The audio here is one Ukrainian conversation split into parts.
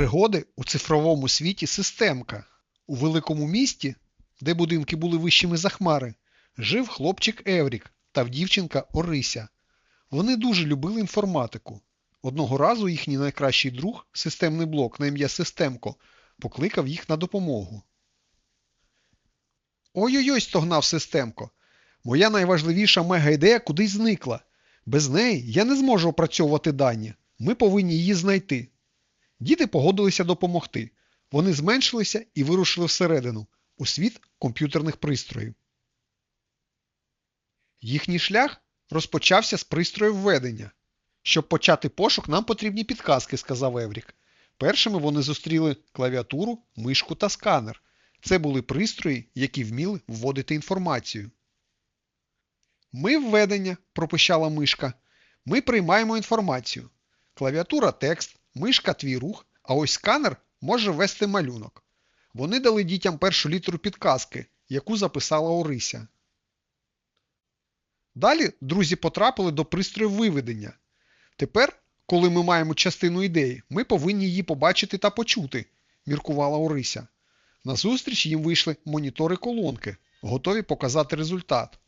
Пригоди у цифровому світі системка. У великому місті, де будинки були вищими за хмари, жив хлопчик Еврік та дівчинка Орися. Вони дуже любили інформатику. Одного разу їхній найкращий друг, системний блок на ім'я Системко, покликав їх на допомогу. Ой-ой-ой, стогнав Системко. Моя найважливіша мега-ідея кудись зникла. Без неї я не зможу опрацьовувати дані. Ми повинні її знайти. Діти погодилися допомогти. Вони зменшилися і вирушили всередину, у світ комп'ютерних пристроїв. Їхній шлях розпочався з пристрою введення. Щоб почати пошук, нам потрібні підказки, сказав Еврік. Першими вони зустріли клавіатуру, мишку та сканер. Це були пристрої, які вміли вводити інформацію. Ми введення, пропищала мишка. Ми приймаємо інформацію. Клавіатура текст, мишка твій рух, а ось сканер може ввести малюнок. Вони дали дітям першу літеру підказки, яку записала Орися. Далі друзі потрапили до пристрою виведення. Тепер, коли ми маємо частину ідеї, ми повинні її побачити та почути, міркувала Орися. Назустріч їм вийшли монітори колонки, готові показати результат.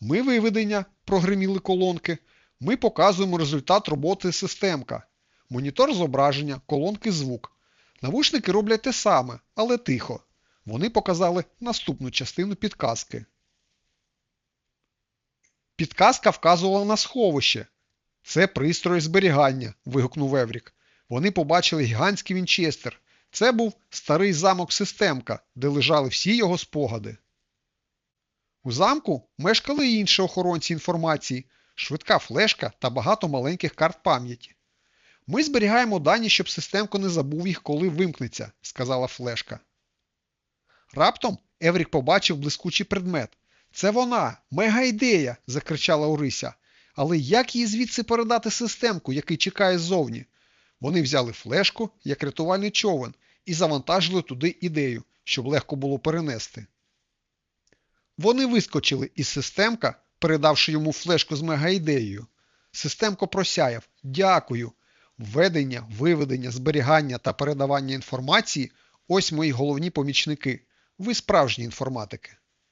Ми виведення, прогриміли колонки. Ми показуємо результат роботи системка. Монітор зображення, колонки звук. Навушники роблять те саме, але тихо. Вони показали наступну частину підказки. Підказка вказувала на сховище. Це пристрої зберігання, вигукнув Еврік. Вони побачили гігантський вінчестер. Це був старий замок системка, де лежали всі його спогади. У замку мешкали інші охоронці інформації, швидка флешка та багато маленьких карт пам'яті. Ми зберігаємо дані, щоб системко не забув їх, коли вимкнеться, сказала флешка. Раптом Еврік побачив блискучий предмет. Це вона, мега-ідея, закричала Орися. Але як її звідси передати системку, який чекає ззовні? Вони взяли флешку, як рятувальний човен, і завантажили туди ідею, щоб легко було перенести. Вони вискочили із системка, передавши йому флешку з мегаідеєю. Системко просяяв Дякую. Введення, виведення, зберігання та передавання інформації ось мої головні помічники. Ви справжні інформатики.